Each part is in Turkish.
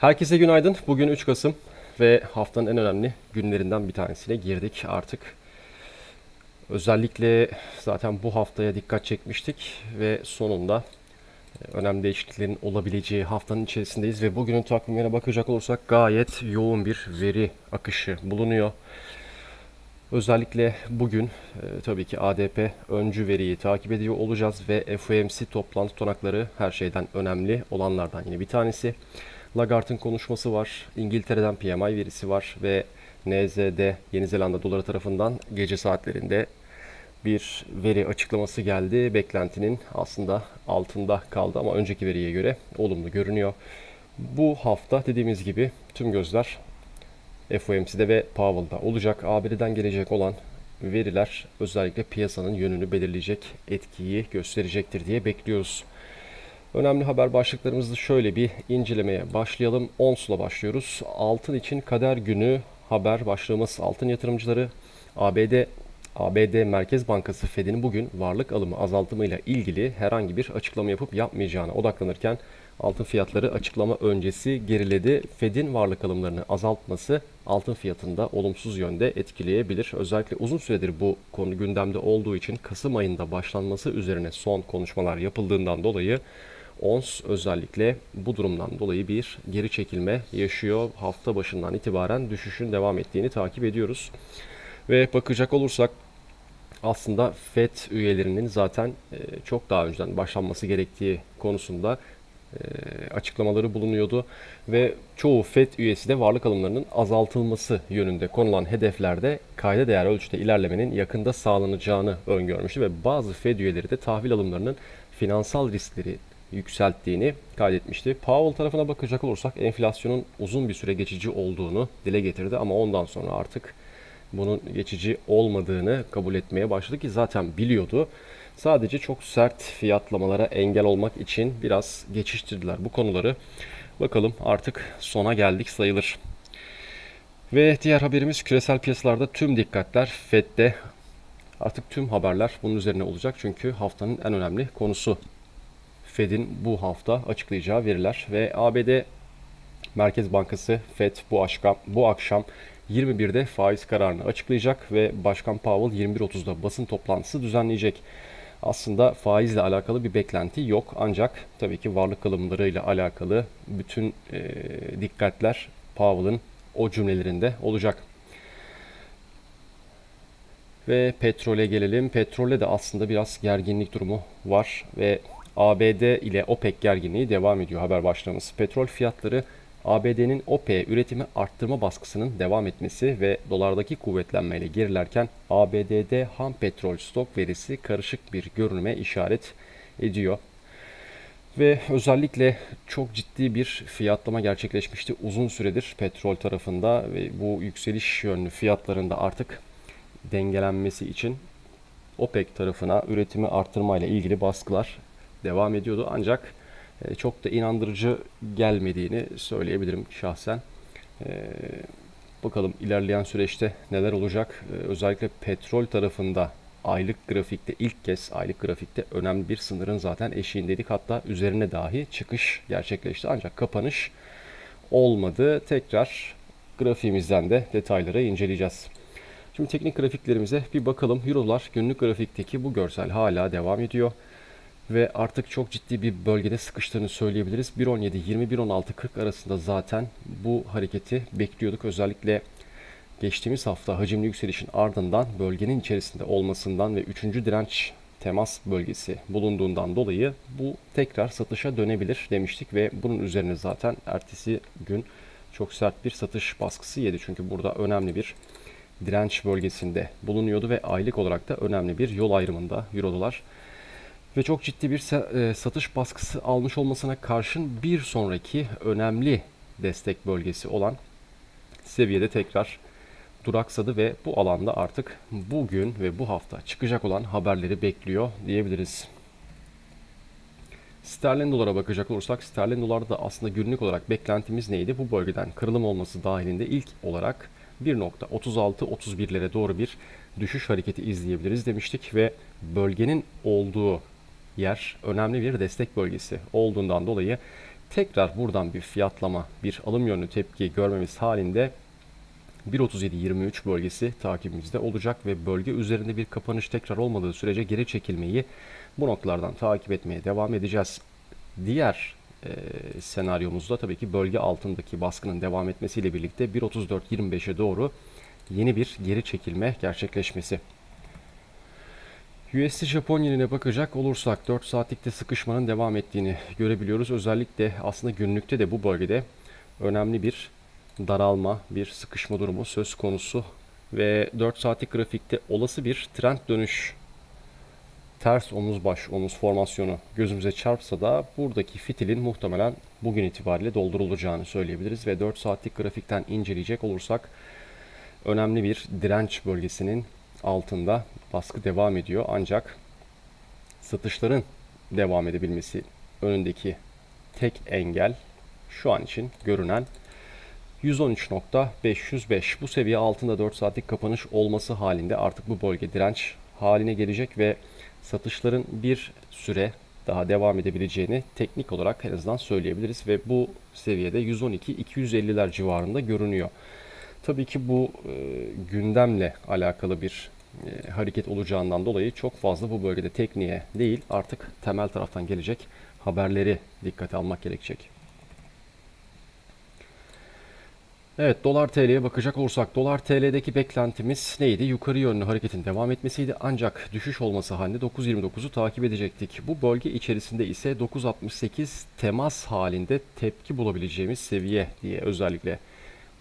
Herkese günaydın. Bugün 3 Kasım ve haftanın en önemli günlerinden bir tanesine girdik artık. Özellikle zaten bu haftaya dikkat çekmiştik ve sonunda e, önemli değişikliklerin olabileceği haftanın içerisindeyiz ve bugünün takvimlerine bakacak olursak gayet yoğun bir veri akışı bulunuyor. Özellikle bugün e, tabii ki ADP öncü veriyi takip ediyor olacağız ve FOMC toplantı tutanakları her şeyden önemli olanlardan yine bir tanesi. Lagarde'ın konuşması var, İngiltere'den PMI verisi var ve NZD Yeni Zelanda doları tarafından gece saatlerinde bir veri açıklaması geldi. Beklentinin aslında altında kaldı ama önceki veriye göre olumlu görünüyor. Bu hafta dediğimiz gibi tüm gözler FOMC'de ve Powell'da olacak. ABD'den gelecek olan veriler özellikle piyasanın yönünü belirleyecek etkiyi gösterecektir diye bekliyoruz. Önemli haber başlıklarımızı şöyle bir incelemeye başlayalım. ONS'la başlıyoruz. Altın için kader günü haber başlığımız altın yatırımcıları ABD ABD Merkez Bankası Fed'in bugün varlık alımı azaltımıyla ilgili herhangi bir açıklama yapıp yapmayacağına odaklanırken altın fiyatları açıklama öncesi geriledi. Fed'in varlık alımlarını azaltması altın fiyatında olumsuz yönde etkileyebilir. Özellikle uzun süredir bu konu gündemde olduğu için Kasım ayında başlanması üzerine son konuşmalar yapıldığından dolayı ONS özellikle bu durumdan dolayı bir geri çekilme yaşıyor. Hafta başından itibaren düşüşün devam ettiğini takip ediyoruz. Ve bakacak olursak aslında FED üyelerinin zaten e, çok daha önceden başlanması gerektiği konusunda e, açıklamaları bulunuyordu ve çoğu FED üyesi de varlık alımlarının azaltılması yönünde konulan hedeflerde kayda değer ölçüde ilerlemenin yakında sağlanacağını öngörmüştü ve bazı FED üyeleri de tahvil alımlarının finansal riskleri yükselttiğini kaydetmişti. Powell tarafına bakacak olursak enflasyonun uzun bir süre geçici olduğunu dile getirdi ama ondan sonra artık bunun geçici olmadığını kabul etmeye başladı ki zaten biliyordu. Sadece çok sert fiyatlamalara engel olmak için biraz geçiştirdiler bu konuları. Bakalım artık sona geldik sayılır. Ve diğer haberimiz küresel piyasalarda tüm dikkatler FED'de. Artık tüm haberler bunun üzerine olacak çünkü haftanın en önemli konusu Fed'in bu hafta açıklayacağı veriler ve ABD Merkez Bankası Fed bu akşam bu akşam 21'de faiz kararını açıklayacak ve Başkan Powell 21.30'da basın toplantısı düzenleyecek. Aslında faizle alakalı bir beklenti yok ancak tabii ki varlık alımlarıyla alakalı bütün e, dikkatler Powell'ın o cümlelerinde olacak. Ve petrole gelelim. Petrolde de aslında biraz gerginlik durumu var ve ABD ile OPEC gerginliği devam ediyor haber başlığımız. Petrol fiyatları ABD'nin OPEC üretimi arttırma baskısının devam etmesi ve dolardaki kuvvetlenmeyle gerilerken ABD'de ham petrol stok verisi karışık bir görünüme işaret ediyor. Ve özellikle çok ciddi bir fiyatlama gerçekleşmişti uzun süredir petrol tarafında ve bu yükseliş yönlü fiyatlarında artık dengelenmesi için OPEC tarafına üretimi arttırmayla ilgili baskılar devam ediyordu. Ancak e, çok da inandırıcı gelmediğini söyleyebilirim şahsen. E, bakalım ilerleyen süreçte neler olacak. E, özellikle petrol tarafında aylık grafikte ilk kez aylık grafikte önemli bir sınırın zaten eşiğindeydik. Hatta üzerine dahi çıkış gerçekleşti. Ancak kapanış olmadı. Tekrar grafiğimizden de detayları inceleyeceğiz. Şimdi teknik grafiklerimize bir bakalım. Eurolar günlük grafikteki bu görsel hala devam ediyor ve artık çok ciddi bir bölgede sıkıştığını söyleyebiliriz. 1.17-20-1.16-40 arasında zaten bu hareketi bekliyorduk. Özellikle geçtiğimiz hafta hacimli yükselişin ardından bölgenin içerisinde olmasından ve 3. direnç temas bölgesi bulunduğundan dolayı bu tekrar satışa dönebilir demiştik ve bunun üzerine zaten ertesi gün çok sert bir satış baskısı yedi. Çünkü burada önemli bir direnç bölgesinde bulunuyordu ve aylık olarak da önemli bir yol ayrımında Euro dolar ve çok ciddi bir e, satış baskısı almış olmasına karşın bir sonraki önemli destek bölgesi olan seviyede tekrar duraksadı ve bu alanda artık bugün ve bu hafta çıkacak olan haberleri bekliyor diyebiliriz. Sterlin dolara bakacak olursak sterlin dolarda da aslında günlük olarak beklentimiz neydi? Bu bölgeden kırılım olması dahilinde ilk olarak 1.36-31'lere doğru bir düşüş hareketi izleyebiliriz demiştik ve bölgenin olduğu yer önemli bir destek bölgesi olduğundan dolayı tekrar buradan bir fiyatlama, bir alım yönlü tepki görmemiz halinde 1.37.23 bölgesi takibimizde olacak ve bölge üzerinde bir kapanış tekrar olmadığı sürece geri çekilmeyi bu noktalardan takip etmeye devam edeceğiz. Diğer e, senaryomuzda tabii ki bölge altındaki baskının devam etmesiyle birlikte 1.34.25'e doğru yeni bir geri çekilme gerçekleşmesi. USD Japon yenine bakacak olursak 4 saatlikte sıkışmanın devam ettiğini görebiliyoruz. Özellikle aslında günlükte de bu bölgede önemli bir daralma, bir sıkışma durumu söz konusu ve 4 saatlik grafikte olası bir trend dönüş ters omuz baş omuz formasyonu gözümüze çarpsa da buradaki fitilin muhtemelen bugün itibariyle doldurulacağını söyleyebiliriz ve 4 saatlik grafikten inceleyecek olursak önemli bir direnç bölgesinin altında baskı devam ediyor ancak satışların devam edebilmesi önündeki tek engel şu an için görünen 113.505 bu seviye altında 4 saatlik kapanış olması halinde artık bu bölge direnç haline gelecek ve satışların bir süre daha devam edebileceğini teknik olarak en azından söyleyebiliriz ve bu seviyede 112-250'ler civarında görünüyor. Tabii ki bu e, gündemle alakalı bir e, hareket olacağından dolayı çok fazla bu bölgede tekniğe değil artık temel taraftan gelecek haberleri dikkate almak gerekecek. Evet dolar TL'ye bakacak olursak dolar TL'deki beklentimiz neydi? Yukarı yönlü hareketin devam etmesiydi ancak düşüş olması halinde 9.29'u takip edecektik. Bu bölge içerisinde ise 9.68 temas halinde tepki bulabileceğimiz seviye diye özellikle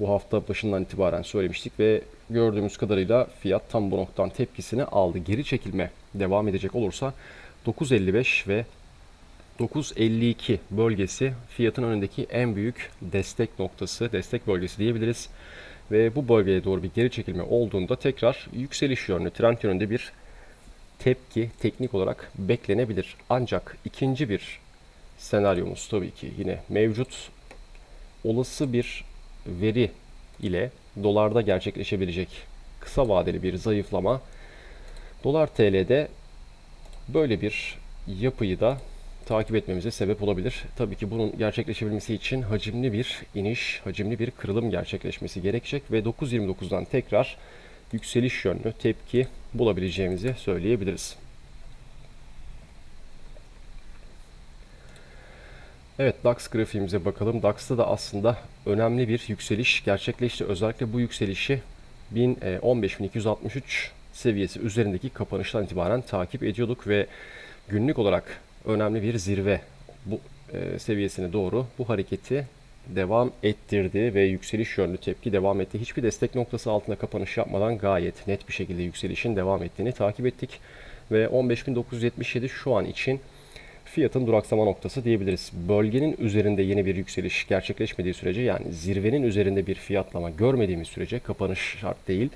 bu hafta başından itibaren söylemiştik ve gördüğümüz kadarıyla fiyat tam bu noktadan tepkisini aldı. Geri çekilme devam edecek olursa 9.55 ve 9.52 bölgesi fiyatın önündeki en büyük destek noktası, destek bölgesi diyebiliriz. Ve bu bölgeye doğru bir geri çekilme olduğunda tekrar yükseliş yönlü, trend yönünde bir tepki teknik olarak beklenebilir. Ancak ikinci bir senaryomuz tabii ki yine mevcut. Olası bir veri ile dolarda gerçekleşebilecek kısa vadeli bir zayıflama dolar TL'de böyle bir yapıyı da takip etmemize sebep olabilir. Tabii ki bunun gerçekleşebilmesi için hacimli bir iniş, hacimli bir kırılım gerçekleşmesi gerekecek ve 9.29'dan tekrar yükseliş yönlü tepki bulabileceğimizi söyleyebiliriz. Evet DAX grafiğimize bakalım. DAX'ta da aslında önemli bir yükseliş gerçekleşti. Özellikle bu yükselişi 15.263 seviyesi üzerindeki kapanıştan itibaren takip ediyorduk ve günlük olarak önemli bir zirve bu e, seviyesine doğru bu hareketi devam ettirdi ve yükseliş yönlü tepki devam etti. Hiçbir destek noktası altında kapanış yapmadan gayet net bir şekilde yükselişin devam ettiğini takip ettik. Ve 15.977 şu an için fiyatın duraksama noktası diyebiliriz. Bölgenin üzerinde yeni bir yükseliş gerçekleşmediği sürece yani zirvenin üzerinde bir fiyatlama görmediğimiz sürece kapanış şart değil.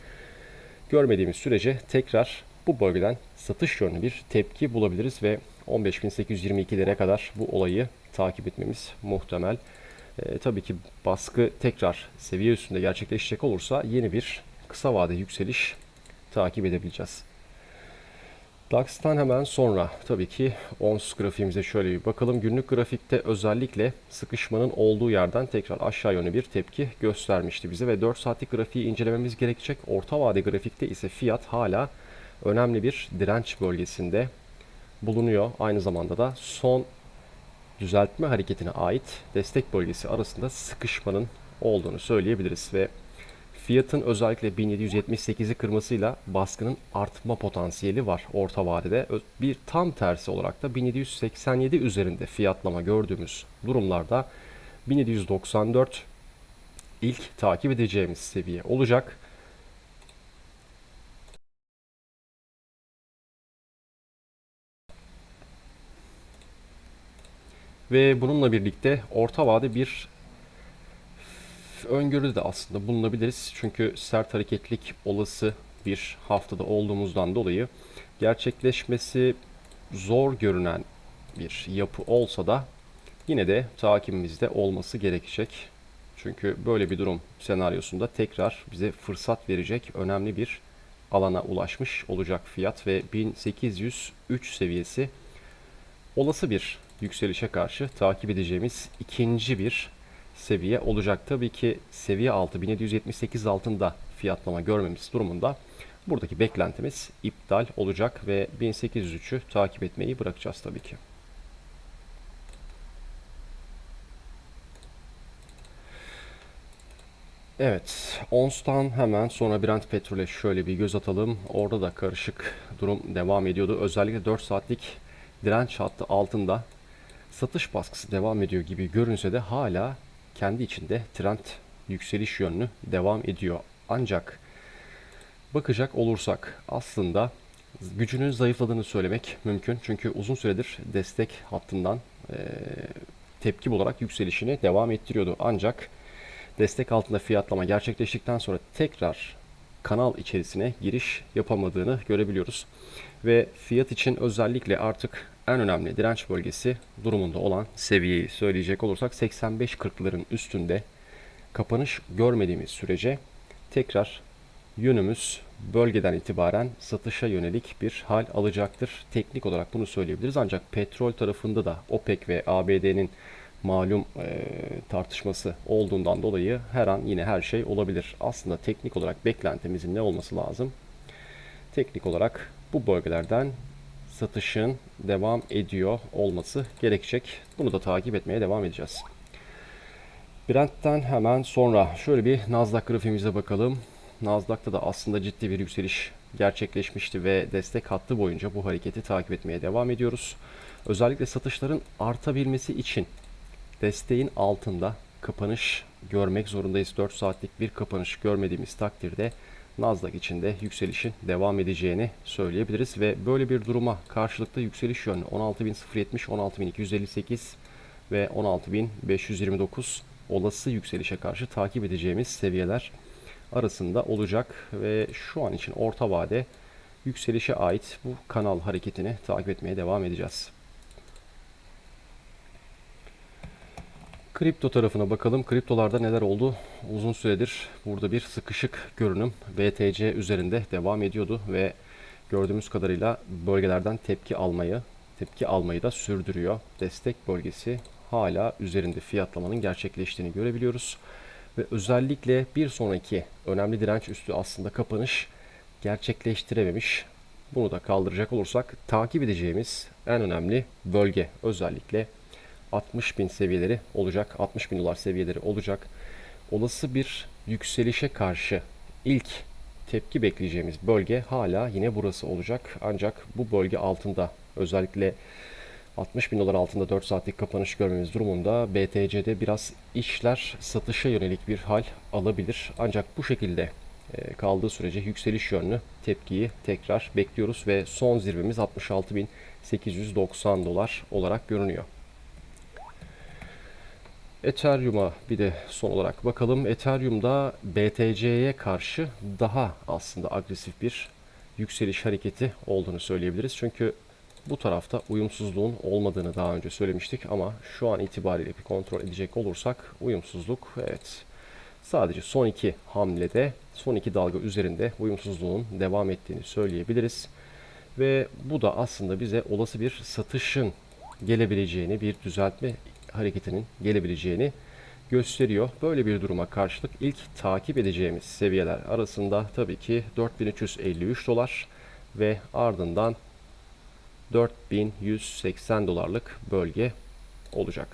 Görmediğimiz sürece tekrar bu bölgeden satış yönlü bir tepki bulabiliriz ve 15.822'lere kadar bu olayı takip etmemiz muhtemel. E, tabii ki baskı tekrar seviye üstünde gerçekleşecek olursa yeni bir kısa vade yükseliş takip edebileceğiz. DAX'tan hemen sonra tabii ki ONS grafiğimize şöyle bir bakalım. Günlük grafikte özellikle sıkışmanın olduğu yerden tekrar aşağı yönlü bir tepki göstermişti bize ve 4 saatlik grafiği incelememiz gerekecek. Orta vade grafikte ise fiyat hala önemli bir direnç bölgesinde bulunuyor. Aynı zamanda da son düzeltme hareketine ait destek bölgesi arasında sıkışmanın olduğunu söyleyebiliriz ve fiyatın özellikle 1778'i kırmasıyla baskının artma potansiyeli var orta vadede. Bir tam tersi olarak da 1787 üzerinde fiyatlama gördüğümüz durumlarda 1794 ilk takip edeceğimiz seviye olacak. Ve bununla birlikte orta vade bir öngörüde de aslında bulunabiliriz. Çünkü sert hareketlik olası bir haftada olduğumuzdan dolayı gerçekleşmesi zor görünen bir yapı olsa da yine de takibimizde olması gerekecek. Çünkü böyle bir durum senaryosunda tekrar bize fırsat verecek önemli bir alana ulaşmış olacak fiyat ve 1803 seviyesi olası bir yükselişe karşı takip edeceğimiz ikinci bir seviye olacak. Tabii ki seviye altı 1778 altında fiyatlama görmemiz durumunda buradaki beklentimiz iptal olacak ve 1803'ü takip etmeyi bırakacağız tabii ki. Evet, ONS'tan hemen sonra Brent Petrol'e şöyle bir göz atalım. Orada da karışık durum devam ediyordu. Özellikle 4 saatlik direnç hattı altında satış baskısı devam ediyor gibi görünse de hala kendi içinde trend yükseliş yönlü devam ediyor. Ancak bakacak olursak aslında gücünün zayıfladığını söylemek mümkün. Çünkü uzun süredir destek hattından e, tepki olarak yükselişini devam ettiriyordu. Ancak destek altında fiyatlama gerçekleştikten sonra tekrar kanal içerisine giriş yapamadığını görebiliyoruz. Ve fiyat için özellikle artık en önemli direnç bölgesi durumunda olan seviyeyi söyleyecek olursak 85-40'ların üstünde kapanış görmediğimiz sürece tekrar yönümüz bölgeden itibaren satışa yönelik bir hal alacaktır. Teknik olarak bunu söyleyebiliriz ancak petrol tarafında da OPEC ve ABD'nin malum e, tartışması olduğundan dolayı her an yine her şey olabilir. Aslında teknik olarak beklentimizin ne olması lazım? Teknik olarak bu bölgelerden satışın devam ediyor olması gerekecek. Bunu da takip etmeye devam edeceğiz. Brent'ten hemen sonra şöyle bir Nasdaq grafiğimize bakalım. Nasdaq'ta da aslında ciddi bir yükseliş gerçekleşmişti ve destek hattı boyunca bu hareketi takip etmeye devam ediyoruz. Özellikle satışların artabilmesi için desteğin altında kapanış görmek zorundayız. 4 saatlik bir kapanış görmediğimiz takdirde Nasdaq içinde yükselişin devam edeceğini söyleyebiliriz ve böyle bir duruma karşılıklı yükseliş yönlü 16.070, 16.258 ve 16.529 olası yükselişe karşı takip edeceğimiz seviyeler arasında olacak ve şu an için orta vade yükselişe ait bu kanal hareketini takip etmeye devam edeceğiz. Kripto tarafına bakalım. Kriptolarda neler oldu? Uzun süredir burada bir sıkışık görünüm BTC üzerinde devam ediyordu ve gördüğümüz kadarıyla bölgelerden tepki almayı, tepki almayı da sürdürüyor. Destek bölgesi hala üzerinde fiyatlamanın gerçekleştiğini görebiliyoruz. Ve özellikle bir sonraki önemli direnç üstü aslında kapanış gerçekleştirememiş. Bunu da kaldıracak olursak takip edeceğimiz en önemli bölge özellikle 60 bin seviyeleri olacak. 60 bin dolar seviyeleri olacak. Olası bir yükselişe karşı ilk tepki bekleyeceğimiz bölge hala yine burası olacak. Ancak bu bölge altında özellikle 60 bin dolar altında 4 saatlik kapanış görmemiz durumunda BTC'de biraz işler satışa yönelik bir hal alabilir. Ancak bu şekilde e, kaldığı sürece yükseliş yönlü tepkiyi tekrar bekliyoruz ve son zirvemiz 66.890 dolar olarak görünüyor. Ethereum'a bir de son olarak bakalım. Ethereum'da BTC'ye karşı daha aslında agresif bir yükseliş hareketi olduğunu söyleyebiliriz. Çünkü bu tarafta uyumsuzluğun olmadığını daha önce söylemiştik ama şu an itibariyle bir kontrol edecek olursak uyumsuzluk evet sadece son iki hamlede son iki dalga üzerinde uyumsuzluğun devam ettiğini söyleyebiliriz. Ve bu da aslında bize olası bir satışın gelebileceğini, bir düzeltme hareketinin gelebileceğini gösteriyor. Böyle bir duruma karşılık ilk takip edeceğimiz seviyeler arasında tabii ki 4353 dolar ve ardından 4180 dolarlık bölge olacak.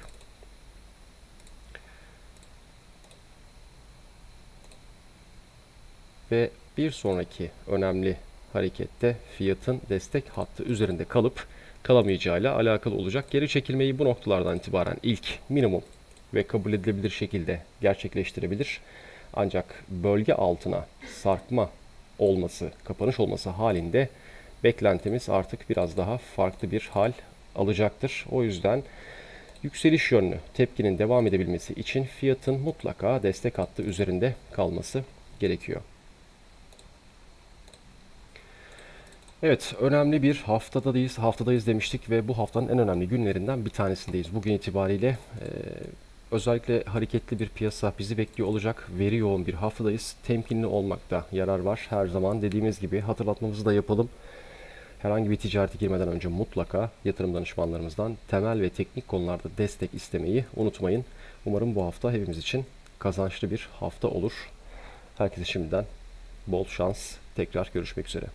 Ve bir sonraki önemli harekette fiyatın destek hattı üzerinde kalıp kalamayacağıyla alakalı olacak. Geri çekilmeyi bu noktalardan itibaren ilk minimum ve kabul edilebilir şekilde gerçekleştirebilir. Ancak bölge altına sarkma olması, kapanış olması halinde beklentimiz artık biraz daha farklı bir hal alacaktır. O yüzden yükseliş yönlü tepkinin devam edebilmesi için fiyatın mutlaka destek hattı üzerinde kalması gerekiyor. Evet, önemli bir haftadayız. Haftadayız demiştik ve bu haftanın en önemli günlerinden bir tanesindeyiz. Bugün itibariyle e, özellikle hareketli bir piyasa bizi bekliyor olacak. Veri yoğun bir haftadayız. Temkinli olmakta yarar var. Her zaman dediğimiz gibi hatırlatmamızı da yapalım. Herhangi bir ticarete girmeden önce mutlaka yatırım danışmanlarımızdan temel ve teknik konularda destek istemeyi unutmayın. Umarım bu hafta hepimiz için kazançlı bir hafta olur. Herkese şimdiden bol şans. Tekrar görüşmek üzere.